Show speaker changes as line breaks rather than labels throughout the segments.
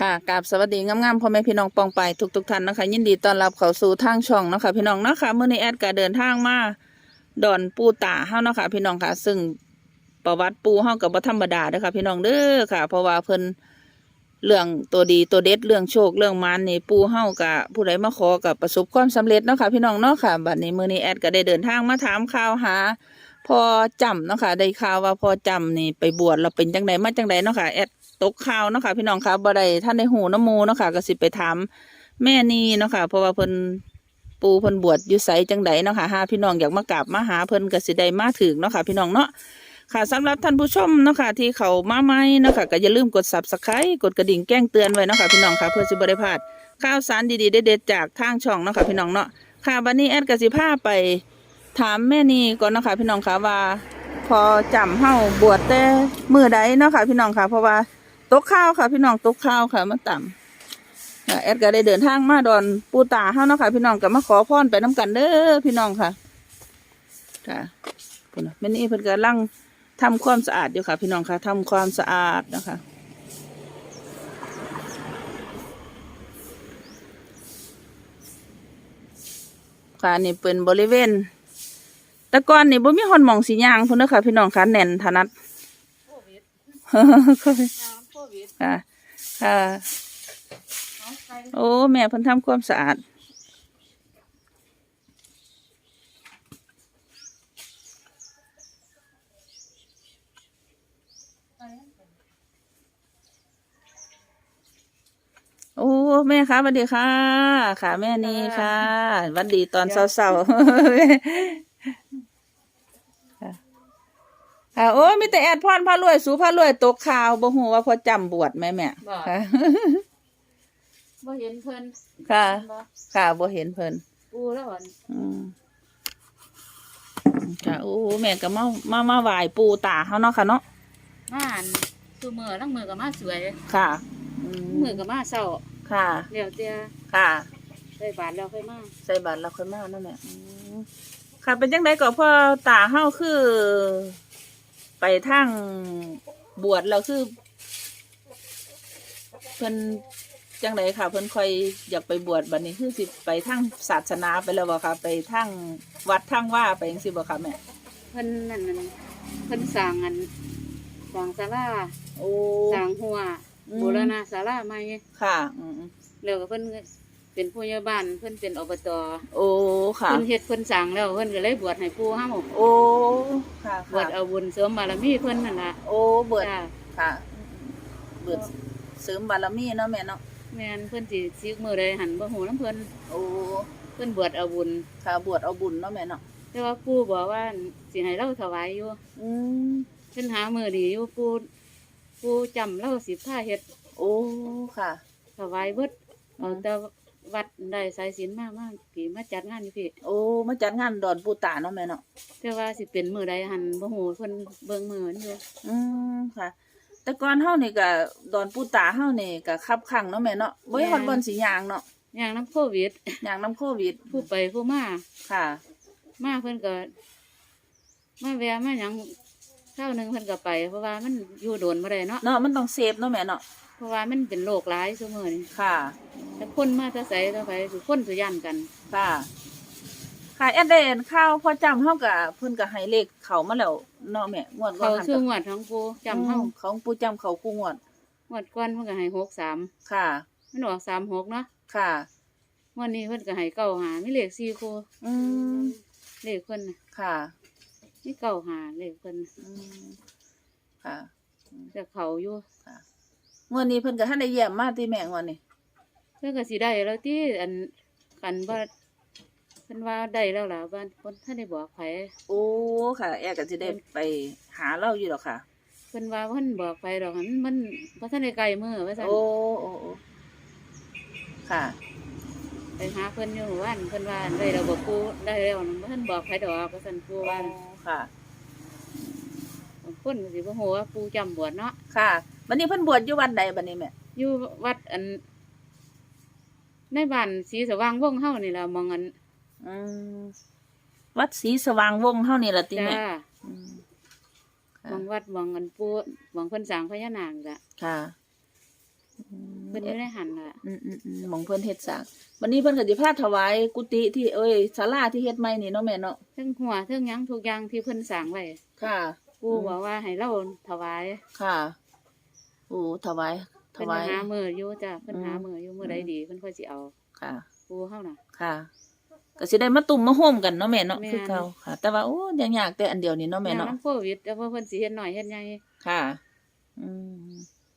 ค่ะกราบสวัสดีงามๆพ่อแม่พี่น้องปองไปทุกๆท่านนะคะ ยินดีต้อนรับเข้าสู่ทางช่องนะคะพี่น้องเนาะค่ะเมื่อนี้แอดก็เดินทางมาดอนปูตาเฮาเนาะค่ะพี่น้องค่ะ ซึ่งประวัติปูเฮากับบ่ธรรมดาเด้อค่ะพี่น้องเด้อค่ะ เพราะว่าเพิ่นเรื่องตัวดีตัวเด็ดเรื่องโชคเรื่องมารนี่ปูเฮากับผู้ใดมาขอกับประสบความสำเร็จเนาะค่ะพี่น้องเนาะค่ะบัดนี้มื้อนี้แอดก็ได้เดินทางมาถามข่าวหาพอจำเนาะค่ะได้ข่าวว่าพอจำนี่ไปบวชเราเป็นจังไดมาจังไดเนาะค่ะแอด ตกข่าวเนาะค่ะพี่น้องค่ะบ่ได้ท่านได้หูน้ำมูเนาะค่ะก็สิไปถามแม่นี่เนาะค่ะเพราะว่าเพิ่นปูเพิ่นบวชอยู่ไสจังไดเนาะค่ะหาพี่น้องอยากมากราบมาหาเพิ่นก็สิได้มาถึงเนาะค่ะพี่น้องเนาะค่ะสำหรับท่านผู้ชมเนาะค่ะที่เขามาใหม่เนาะค่ะก็อย่าลืมกด Subscribe กดกระดิ่งแจ้งเตือนไว้เนาะค่ะพี่น้องค่ะเพื่อสิบ่ได้พลาดข่าวสารดีๆเด็ดๆจากทางช่องเนาะค่ะพี่น้องเนาะค่ะบัดนี้แอดกสิพาไปถามแม่นี่ก่อนเนาะค่ะพี่น้องค่ะว่า พอจำเฮาบวชแต่มือใดเนาะค่ะพี่น้องค่ะเพราะว่า ตกข้าวค่ะ พี่น้องตกข้าวค่ะมันต่ำค่ะแอดก็ได้เดินทางมาดอนปูตาเฮาเนาะค่ะ พี่น้องก็มาขอพรไปน้กันเด้อพี่น้องค่ะ ค่ะพุ่นน่ะแม่นี่เพิ่นกำลังทำความสะอาดอยู่ค่ะ พี่น้องค่ะทำความสะอาดนะคะค่ะนี่เป็นบริเวณแต่ก่อนนี่บ่มีหอนหมองสียางพุ่นเด้อค่ะ พี่น้องค่ะแน่นถนัด
โค่ะโควิด
ค่ะโอ้แม่เพิ่นทำความสะอาดโอ้แม่คะสวัสดีค่ะ ค่ะ แม่นี่ค่ะสวัสดีตอนเช้าๆ ค่ะ ค่ะโอ้มีแต่แอดพรพารวยสูพารวยตกข่าวบ่ฮู้ว่าพอจำบวชไหมแม่ค่ะ
บ่เห็นเพิ่น
ค่ะ
บ่
ค่ะบ่เห็นเพิ่น
ปูแล้วอ่อน
อืมค่ะโอ้แม่ก็มามามาไหว้ปู่ตาเฮาเนาะค่ะเนาะ
มาอันคือมือลังมือก็มาสวย
ค่ะอื
มือก็มาเศร้า
ค่ะ
เดี๋ยวเตี้ย
ค่ะ
ได้บาทแล้วค่อยมา
ใส่บาตรแล้วค่อยมาเนาะแม่อืมค่ะเป็นจังไดก็พ่อตาเฮาคือ ไปทางบวชแล้วคือ เพิ่นจังไดค่ะ เพิ่นค่อยอยากไปบวชบัดนี้คือสิไปทางศาสนาไปแล้วบ่ค่ะ ไปทางวัดทางว่าไปจังซี่บ่ค่ะแม่
เพิ่นนั่นนั่นเพิ่นสร้างอันสร้างศาลา
โอ้
สร้างหัว
อืม
บูรณะศาลาใหม่
ค่ะ อืม
แล้วก็เพิ่น เป็นผู้ใหญ่บ้านเพิ่นเป็นอบต
โอ้ค่ะ
เพิ่นเฮ็ดเพิ่นสร้างแล้วเพิ่นก็เลยบวชให้ปู่เฮา
โอ้ค่ะ
บวชเอาบุญเสริมบารมีเพิ่นนั่นล่ะ
โอ้เบิด
จ้า
ค่ะเบิดเสริมบารมีเนาะแม่เนาะ
แม่นเพิ่นสิสิมือใดหันบ่ฮู้นํเพิ่น
โอ้
เพิ่นบวชเอาบุญ
ค่ะบวชเอาบุญเนาะแม่เนาะ
แต่ว่าปู่บอกว่าสิให้เราถวายอยู่
อืม
เพิ่นหามือดีอยู่ปู่ปู่จำเราสิพาเฮ็ด
โอ้ค่ะ
ถวายเบิด
อืม
เอาแต่ วัดได้สายศีลมากมากพี่มาจัดงานอยู่พี่
โอ้มาจัดงานดอนปูตาเนาะแม่เนาะ
แต่ว่าสิเป็นมือใดหันบ่ฮู้เพิ่นเบิ่งมือมันอยู่
อืมค่ะ แต่ก่อนเฮานี่ก็ดอนปูตาเฮานี่ก็คับขังเนาะแม่เนาะบ่มีฮอดบ่อนสิยางเนาะ
อย่างน้ำโควิด
ยางน้ำโควิด
ผู้ไปผู้มา
ค่ะ
มาเพิ่นก็มาแวะมาหยังข้าวหนึงเพิ่นก็ไป เพราะว่ามันอยู่โดนบ่ได้เนาะ
เนาะมันต้องเซฟเนาะแม่เนาะ
เพราะว่ามันเป็นโรคหลายซุมื้อนี้
ค่ะ
แต่คนมาแต่ไสแต่ไผคือคนสิย่านกัน
ค่ะค่ะแอดเดนข้าวพอจำเฮาก็เพิ่นก็ให้เลขเขามาแล้วเนาะแม่งวดก่อ
เขา
นหัน
ชื่อ
ก็
งวดของปูจำเฮา
อืมของปูจำเขาคู่งวด
งวดก่อนเพิ่นก็ให้หกสาม
ค่ะ
มันออกสามหกเนาะ
ค่ะ
งวันนี้เพิ่นก็ให้เก้าหามีเลขสี่คู่
อืม
เลขเพิ่นน่ะ
ค่ะ
มีเก้าหาเลขเพิ่นน่ะ
อืมค่ะ
แต่เขาอยู่
งวดนี้เพิ่นก็ทันได้เยี่ยมมาที่แม่งวดนี้
เพิ่นก็สิได้แล้วที่อันกันว่าเพิ่นว่าได้แล้วล่ะว่าเพิ่นท่านได้บอกไผ
โอ้ค่ะ แอดก็สิได้ไปหาเราอยู่ดอกค่ะ
เพิ่นว่าเพิ่นบอกไผดอกหันมันบ่ทันได้ไกลมือว่าซั่น
โอ้โอ้โอ้ค่ะ
ไปหาเพิ่นอยู่หมู่บ้านเพิ่นว่าได้แล้วบ่ปูได้แล้วนั่นบ่ทันบอกไผดอกว่าซั่นปูว่า
ค่ะ
บางคนก็สิบ่ฮู้ว่าปูจำบวชเนาะ
ค่ะ บัดนี้เพิ่นบวชอยู่วัดใดบัดนี้แม่
อยู่วัดอัน ในบ้านศรีสว่างวงเฮานี่ล่ะมองอัน
อืมวัดศรีสว่างวงเฮานี่ล่ะติ
จ้า
แม่อืม
ม
ค่ะ
องวัดมองอันปูมองเพิ่นสร้างพญานาคล่ะ
ค่ะ
เพิ่นอยู่ในหันน่ะ
อืมอืมอืมหมองเพิ่นเฮ็ดสร้างวันนี้เพิ่นก็สิพาถวายกุฏิที่เอ้ยศาลาที่เฮ็ดใหม่นี่เนาะแม่เนาะ
เทั้งหัวเทั้งหยังทุกอย่างที่เพิ่นสร้างไว้
ค่ะ
ปู่บอกว่าให้เราถวาย
ค่ะ โอ้ถวายถ
เพิ่น
วาย
หามืออยู่จ้ะเพิ่น
อืม
หามืออยู่มื้อใดดีเพิ่นค่อยสิเอา
ค่ะ
ปู่เฮาน่ะ
ค่ะก็สิได้มาตุ่มมาโฮมกันเนาะแม่เนาะ
แม่น
คือเก่าค่ะ แต่ว่าโอ้ยังยากแต่อันเดียวนี่เนาะแม่เนาะ
ยามโควิดแต่ว่าเพิ่นสิเฮ็ดน้อยเฮ็ดใหญ่
ค่ะ อืม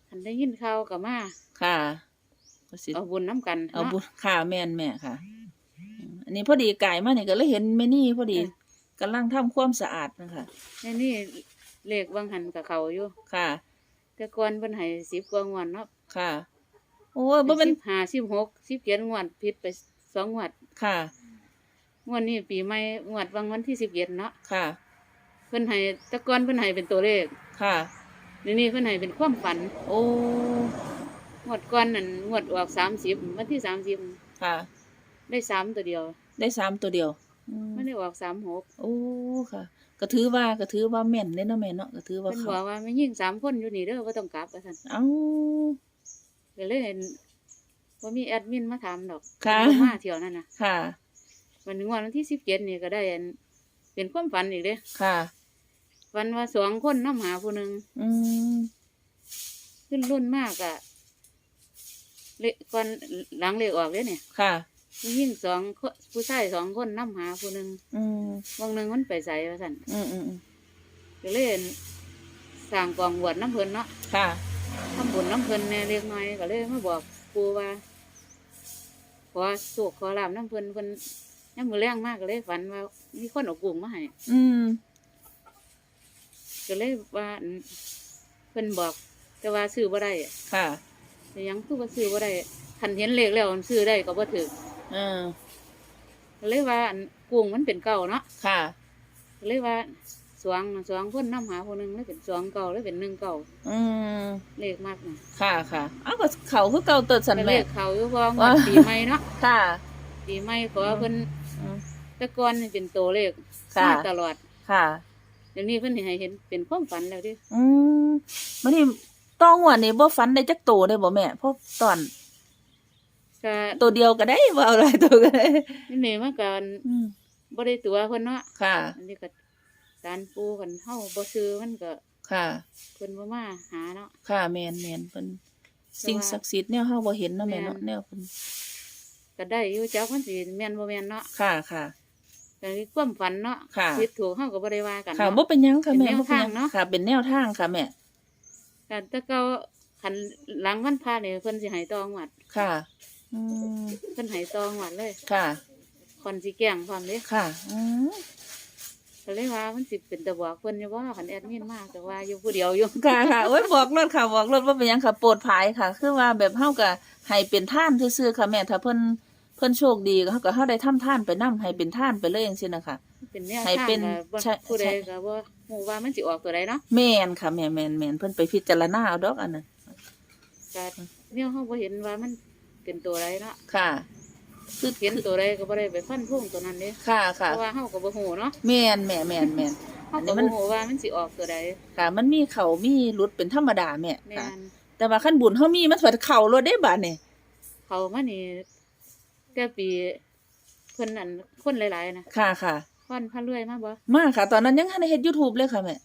คันได้ยินข่าวก็มา
ค่ะก็สิ
เอาบุญนํกัน
เอา
นะ
บุญค่ะแม่นแม่ค่ะอืมอันนี้พอดีไก่มานี่ก็เลยเห็นแม่นี่พอดี
เออ
กำลังทำความสะอาดนะคะ
ในนี่เลขบางหันกับเขาอยู่
ค่ะ
แต่ก่อนเพิ่นให้10กว่างวดเนาะ
ค่ะ โอ้ยบ่เป็น
15 16 17งวดผิดไปสองงวด
ค่ะ
งวดนี้ปีใหม่งวดวันวันที่17เนาะ
ค่ะ
เพิ่นให้แต่ก่อนเพิ่นให้เป็นตัวเลข
ค่ะ
เดี๋ยวนี้เพิ่นให้เป็นความฝัน
โอ้
งวดก่อนนั่นงวดออก30วันที่30
ค่ะ
ได้สามตัวเดียว
ได้สามตัวเดียวอืม
ไม่ได้ออก36
โอ้ค่ะ ก็ถือว่าก็ถือว่าแม่นเด้เนาะแม่เนาะก็ถือว่า
เพิ่นบ
เขา
อกว่าไม่ยิ่งสามคนอยู่นี่เด้อบ่ต้องกลับว่าซั่น
เอ้า
ก็เลยเห็นว่ามีแอดมินมาถามดอก
ค่ะ
เพิ่นมาเที่ยวนั่นน่ะ
ค่ะ
วันนี้วันที่17นี่ก็ได้อันเป็นความฝันอีกเด้
ค่ะ
ฝันว่าสองคนน้ำหาผู้หนึง
อืม
ขึ้นรุ่นมากอะเลก่อนหลังเลขออกเด้เนี่ย
ค่ะ
ผู้หญิงสองคนผู้ชายสองคนน้ำหาผู้หนึง
อืม
วงหนึงมันไปใส่ว่าซั่น
อืมอืมอืม
ก็เลยเห็นสร้างกองบวชน้ำเพิ่นเนาะ
ค่ะ
ทำบุญน้ำเพิ่นแหน่เล็กน้อยก็เลยมาบอกปู่ว่าขอสุขขอลาบน้ำเพิ่นเพิ่นยังมือแรงมากก็เลยฝันว่ามีคนเอากุ้งมาให้
อืม
ก็เลยว่าอั่นเพิ่นบอก แต่ว่าซื้อบ่ได้อะ
ค่ะ
แต่ยังคือว่าซื้อบ่ได้คันเห็นเลขแล้วมันซื้อได้ก็บ่ถือ
เออ
ก็เลยว่าอั่นกุ้งมันเป็นเก่าเนาะ
ค่ะ
ก็เลยว่าสวงสวงคนน้ำหาคนหนึงเลยเป็นสวงเก่าเลยเป็นหนึ่งเก่า
อืม
เลขมากนะ
ค่ะค่ะเอ้าวก็เขาคือเก่าเติดสัน
ก็เล
แม่
ขเขาอยู่เพราะว่า
ว่า
ปีใหม่เนาะ
ค่ะ
ปีใหม่ขอเพิ่น
อืม
แต่ก่อนนี่เป็นตัวเลข
ค่ะ
มาตลอด
ค่ะ
เดี๋ยวนี้เพิ่นให้เห็นเป็นความฝันแล้วดิ
อืมมันนี่ต้องหัวนี่บ่ฟันได้จักโตได้บ่แม่เพราะตอน
ก็
ตัวเดียวก็ได้บ่เอาหลายตัวก็ได้
นี่นี่มันก็
อืม
บ่ได้ตัวเพิ่นเนาะ
ค่ะ
อันนี้ก็การปูกันเฮาบ่ซื้อมันก็
ค่ะ
เพิ่นบ่มาหาเนาะ
ค่ะแม่นแม่นเพิ่นสิ่งศักดิ์สิทธิ์แนวเฮาบ่เห็นเนาะแม่เนาะ
แม่น
แนวเพิ่น
ก็ได้อยู่จักมันสิแม่นบ่แม่นเนาะ
ค่ะค่ะ
แต่มีความฝันเนาะ
ค่ะ
ผิดถูกเฮาก็บ่ได้ว่ากัน
ค่ะ
เนาะ
บ่เป็นหยังค่ะแม่
เป็นแนว
บ่เป็นหยัง
ทางเนาะ
ค่ะ เป็นแนวทางค่ะแม่
แต่แต่เก็คันหลังวันพระนี่เพิ่นสิให้ตองวัด
ค่ะ อืม
เพิ่นให้ตองวัดเลย
ค่ะ
คอนสิแกล้งพร้อมเด้
ค่ะ อืม
ก็เลยว่ามันสิเป็นตะบอกเพิ่นอยู่บ่คันแอดมินมาแต่ว่าอยู่ผู้เดียวอยู่
ค่ะค่ะโอ้ยบอกรถค่ะบอกรถว่าเป็นหยังค่ะโปรดภายค่ะ คือว่าแบบเฮาก็ให้เป็นท่านซื่อๆค่ะแม่ถ้าเพิ่นเพิ่นโชคดีก็เฮาก็เฮาได้ทำท่านไปนํให้เป็นท่านไปเลยจังซี่นะคะ
เป็นแนว
ให้
ทาง
เป็น
ก็บ่
ใช่
ผู้ใด
ใช่
ก็บ่ฮู้ว่ามันสิออกตัวใดเนาะ
แม่นค่ะแม่แม่นแม่นเพิ่นไปพิจารณาเอาดอกอันนั้น
ก็เนี่ยเฮาบ่เห็นว่ามัน เป็นตัวใดเนาะ
ค่ะ คือ
เห็นตัวใดก็บ่ได้ไปฟันธงตัวนั้นเด้
ค่ะค่ะ
เพราะว่าเฮาก็บ่ฮู้เนาะ
แม่นแม่แม่นแม่น
เฮา
อันนี้
ก็
มัน
บ่ฮู้ว่ามันสิออกตัวใด
ค่ะ มันมีเขามีรุดเป็นธรรมดาแม่
แม่
ค่ะ
น
แต่ว่าขั้นบุญเฮามีมันสวดเข่ารถได้บาดนี่
เขามานี่แต่ปีเพิ่นอันคนหลายๆนะ
ค่ะค่ะ
ฟันพระรวยมาบ่
มาค่ะ ตอนนั้นยังทันได้เฮ็ด YouTube เลยค่ะแม่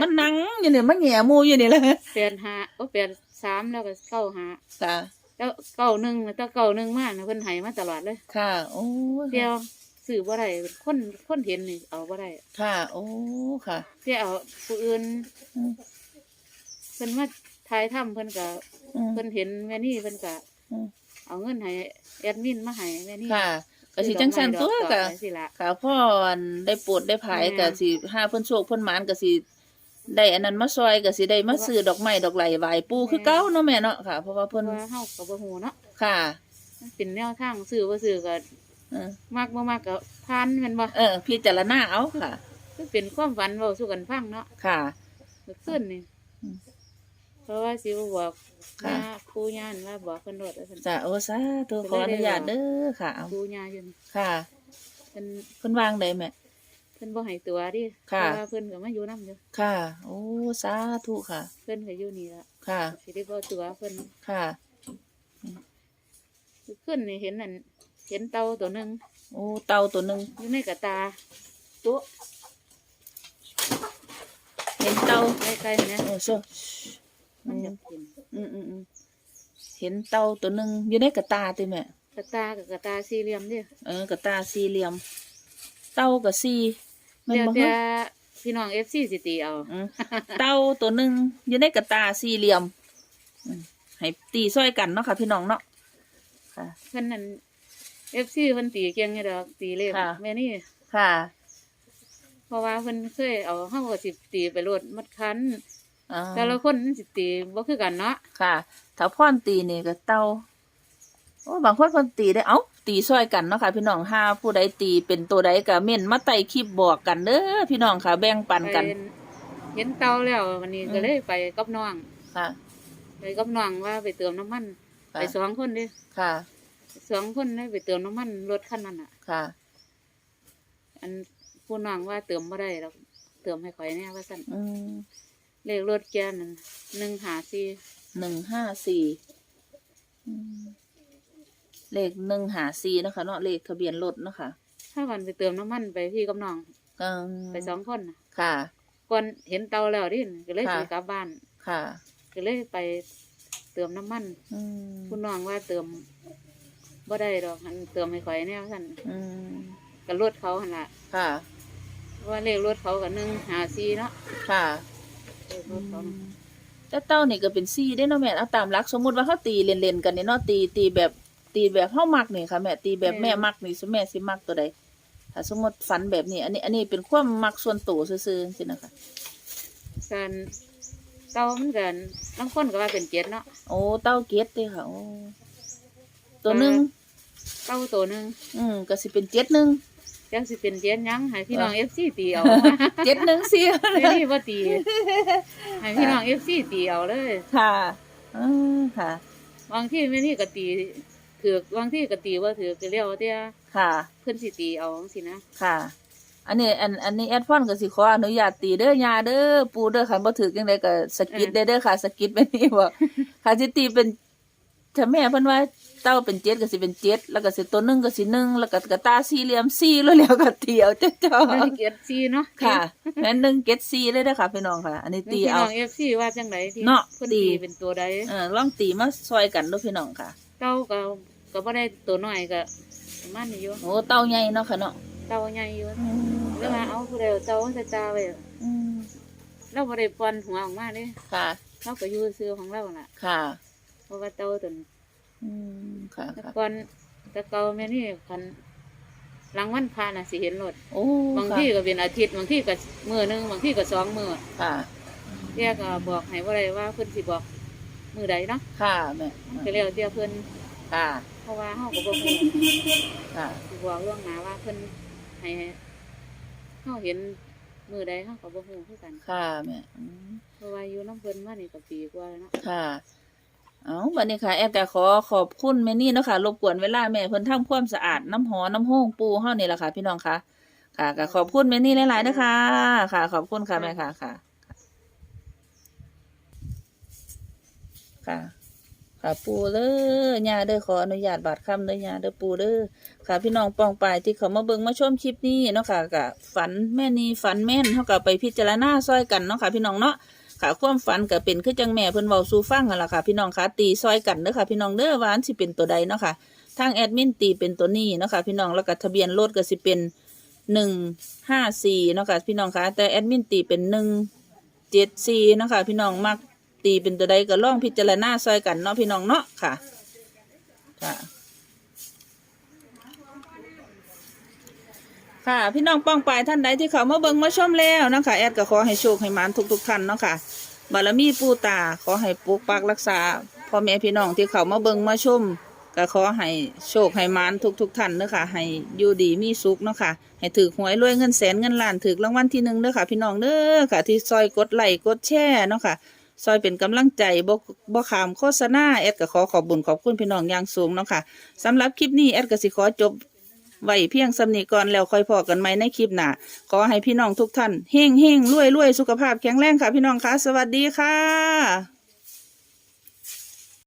มันนั่งอยู่นี่มันแหง่หมูอยู่นี่แหละ
แปดห้าโอ้แปดสามแล้วก็เก้าห้า
ค่ะ
แล้วเก้าหนึ่งแล้วเก้าหนึ่งมาน่ะเพิ่นให้มาตลอดเลย
ค่ะ โอ้
เดียวซื้อบ่ได้คนคนเห็นนี่เอาบ่ได้
ค่ะ โอ้ค่ะ
เที่เอาผู้อื่น
อืม
เพิ่นมาทายถ้ำเพิ่นก็
อืม
เพิ่นเห็นแม่นี่เพิ่นก็
อืม
เอาเงินให้แอดมินมาให้แม่นี่
ค่ะก็สิจังซั่นตัว
ดอ
ก็
ไม้ดอสิละ
ค่ะพ่ออันได้โปรดได้ภาย
แม่
ก็สิห้าเพิ่นโชคเพิ่นหมานก็สิ ได้อันนั้นมาซอยก็สิได้มาซื้อดอกไม้ดอกไหลไหว้ปู่คือเก่าเนาะแม่เนาะค่ะ เพราะว่า
เพ
เพิ่น
ราะว่าเฮาก็บ่ฮู้เนาะ
ค่ะ
มันเป็นแนวทางซื้อบ่ซื้อก็
เออ
มักบ่มักก็ผ่านแม่นบ่
เออพิจารณาเอาค่ะ
คือเป็นความฝันเว้าสู่กันฟังเนาะ
ค่ะ
เมื่อคืนนี่
อืม
เพราะว่าสิบ่บอก
ค่ะ
ย่าครูย่านว่าบอกเพิ่นโดดว่าซั่น
จ้ะโอ้สาธุขออนุญาตเด้อค่ะเอา
ครูย่าอยู่นี่
ค่ะ
เพิ่น
เพิ่นวางได้แม่
เเพิ่นบ่ให้ตัวดิ
ค่ะ
เพราะว่าเพิ่นก็มาอยู่นํอยู่
ค่ะ โอ้สาธุค่ะ
เพิ่นก็อยู่นี่ละ
ค่ะ
สิได้บ่ตัวเพิ่น
ค่ะ
ขึ้นนี่เห็นนั่นเห็นเต่าตัวหนึง
โอ้เต่าตัวหนึ่ง
อยู่ในกระตาตัว
เห็นเต่า
ใกล้ๆเนี่ย
โอ้ชัว
มันจะกิน
อืมอืมอืมเห็นเต่าตัวหนึ่งอยู่ในกระตาติแม่
กระตากับกระตาสี่เหลี่ยมเด้
เออกระตาสี่เหลี่ยม เต่ากับสี่แมัน
เดี๋ยว
บ่
แต่
ฮะ
พี่น้อง FC สิตีเอา
อืมเต่าตัวหนึ่งอยู่ในกระตาสี่เหลี่ยมอืมให้ตีซ้อยกันเนาะค่ะ พี่น้องเนาะค่ะ
เพิ่นนั่น FC เพิ่นตีเก่งอยู่ดอกตีเลข
ค่ะ
แม่นี่
ค่ะ
เพราะว่าเพิ่นเคยเอาเฮาก็สิตีไปโลดมัดคัน
อ่า
แต่ละคนมันสิตีบ่คือกันเนาะ
ค่ะ ถ้าพ่อนตีนี่ก็เต่าโอ้บางคนเพิ่นตีได้เอ้า ตีซ้อยกันเนาะค่ะพี่น้องห้าผู้ใดตีเป็นตัวใดก็เม่นมาไต่คลิปบอกกันเด้อพี่น้องค่ะ แบ่งปันกัน
ไปเห็นเต่าแล้ววันนี้
อืม
ก็เลยไปกับน้อง
ค่ะ
ไปกับน้องว่าไปเติมน้ำมัน
ค่ะ
ไปสองคนเดิ
ค่ะ
สองคนเลยไปเติมน้ำมันรถคันนั้นอะ
ค่ะ
อันผู้น้องว่าเติมบ่ได้เราเติมให้ข่อยแน่ว่าสั่น
อืม
เลขรถแกนั่นหนึ่งหาสี่
หนึ่งห้าสี่อืม เลขหนึ่งหาสี่เนาะคะเนาะเลขทะเบียนรถเนาะค่ะ
ถ้าวันไปเติมน้ำมันไปพี่กับน้อง
อืม
ไปสองคนน่ะ
ค่ะ
ก่อนเห็นเตาแล้วดิก็เลย
ค่ะ
สิกลับบ้าน
ค่ะ
ก็เลยไปเติมน้ำมัน
อืม
ผู้น้องว่าเติมบ่ได้ดอกอันเติมให้ข่อยแน่ว่าสั่น
อืม
กับรถเขาหันละ
ค่ะ
ว่าเลขรถเขากับหนึ่งหาสี่เนาะ
ค่ะ
เลขรถเขาน่ะ
แต่เต้านี่ก็เป็นซี่ได้เนาะแม่เอาตามหลักสมมุติว่าเขาตีเล่นๆกันนี่เนาะตีตีแบบ ตีแบบเฮามักนี่ค่ะแม่ตีแบบแม่มักนี่สิแม่สิมักตัวใดถ้าสมมติฝันแบบนี้ อันนี้ อันนี้เป็นความมักส่วนตัวซื่อๆสินะคะ
การเตามันกันบางคนก็ว่าเป็นเจ็ดเนาะ
โอ้เต้าเกตเด้ค่ะโอ้ตัวหนึง
เตาตัวหนึ่ง
อืมก็สิเป็นเจ็ดหนึ่ง
จังสิเป็นเจ็ดหยังให้พี่น้องเอฟซีตีเอา
เจ็ดหนึ่งสิ
ไม่นี่ว่าตีให้พี่น้องเอฟซีตีเอาเลย
ค่ะอืมค่ะ
บางที่ไม่นี่ก็ตี ถือกบางที่ก็ตีว่าถือก็เรียกว่าเตี้ย
ค่ะ
เพิ่นสิตีเอาสินะ
ค่ะ อันนี้อันอันนี้แอดฟอนก็สิขออนุญาตตีเด้อยาเด้อปูเด้อค่ะบ่ถือจังไดก็สะกิดได้เด้อค่ะสะกิดไปนี่บ่ค่ะสิตีเป็นถ้าแม่เพิ่นว่าเต้าเป็นเจ็ดก็สิเป็นเจ็ดแล้วก็สิตัวหนึงก็สิหนึ่งแล้วก็กระตาสี่เหลี่ยมสี่แล้วแล้วก็เตียวเจ้าเจ้า
ไม่เกียรติซีเนาะ
ค่ะแม่นหนึ่งเจ็ดสี่เลยเด้อค่ะพี่น้องค่ะ อันนี้ตี
พี่
เอา
น้องเอฟซีว่าจังไดที่
เนาะ
เพิ่น
ตี
ตีเป็นตัวใด
เออลองตีมาซอยกันเด้อพี่น้องค่ะ
เต้าก็ก็บ่ได้ตัวน้อยก็ประมาณนี้อยู่
โอ้เต้าใหญ่เนาะค่ะเนาะ
เต้าใหญ่อยู่
อืม
แล้วมาเอาผู้ใดเอาเต้าใส่ตาไว้
อืม
เราบ่ได้ปอนหัวออกมาเด้
ค่ะ
เราก็อยู่ซื่อของเราล่ะ
ค่ะ
เพราะว่าเต้าตัวนี้
อืมค่ะ
แต่
ค่ะ
ก่อนแต่เก่าแม่นี่คันหลังวันพาน่ะสิเห็นรถ
โอ้
บาง
ค่ะ
ที่ก็เป็นอาทิตย์บางที่ก็มื้อหนึงบางที่ก็สองมื้อ
ค่ะ
เตี้ยก็บอกให้บ่ได้ว่าเพิ่นสิบอก มื้อใดเนาะ
ค่ะแม่
ก็แล้วเตี้ยเพิ่น
ค่ะ
เพราะว่าเฮาก็บ่ฮู้
ค่ะ
สิบอกล่วงหน้าว่าเพิ่นให้เฮาเห็นมื้อใดเฮาก็บ่ฮู้คือกัน
ค่ะแม่อืม
เพราะว่าอยู่น้ำเพิ่นมานี่ก็ปีกว่าแล้วเนาะ
ค่ะ เอาบัดนี้ค่ะ แอดก็ขอขอบคุณแม่นี่เนาะค่ะรบกวนเวลาแม่เพิ่นทำความสะอาดน้ำหอน้ำห้องปูเฮานี่แหละค่ะ พี่น้องค่ะ ค่ะก็ขอบคุณแม่นี่หลายๆนะคะค่ะ ขอบคุณค่ะแม่ค่ะค่ะ ค่ะค่ะปูเด้อยาเด้อขออนุญาตบาดคำเด้อยาเด้อปูเด้อค่ะ พี่น้องปองปายที่เขามาเบิ่งมาชมคลิปนี้เนาะค่ะก็ฝันแม่นีฝันแม่นเท่ากับไปพิจารณาซอยกันเนาะค่ะ พี่น้องเนาะค่ะความฝันก็เป็นคือจังแม่เพิ่นเว้าสู่ฟังกันล่ะค่ะ พี่น้องค่ะตีซอยกันเด้อค่ะ พี่น้องเด้อวานสิเป็นตัวใดเนาะค่ะทางแอดมินตีเป็นตัวนี้เนาะค่ะพี่น้องแล้วก็ทะเบียนรถก็สิเป็นหนึ่งห้าสี่เนาะค่ะพี่น้องค่ะแต่แอดมินตีเป็นหนึ่งเจ็ดสี่เนาะค่ะพี่น้องมัก ตีเป็นตัวใดก็ลองพิจารณาซอยกันเนาะพี่น้องเนาะค่ะ ค่ะ ค่ะพี่น้องป้องปายท่านใดที่เขามาเบิ่งมาชมแล้วเนาะคะแอดก็ขอให้โชคให้มานทุกๆท่านเนาะค่ะบารมีปู่ตาขอให้ปกปักรักษาพ่อแม่พี่น้องที่เขามาเบิ่งมาชมก็ขอให้โชคให้มานทุกๆท่านเนาะค่ะให้อยู่ดีมีสุขเนาะค่ะให้ถือหวยรวยเงินแสนเงินล้านถือรางวัลที่หนึ่งเด้อค่ะพี่น้องเด้อค่ะที่ซอยกดไลค์กดแชร์เนาะค่ะ ซอยเป็นกำลังใจบ่บ่ขามโฆษณาแอดก็ขอขอบบุญขอบคุณพี่น้องอย่างสูงเนาะค่ะสำหรับคลิปนี้แอดก็สิขอจบไว้เพียงสำนีก่อนแล้วค่อยพอกันไหมในคลิปหน้าขอให้พี่น้องทุกท่านเฮงเฮงรวยรวยสุขภาพแข็งแรงค่ะ พี่น้องค่ะสวัสดีค่ะ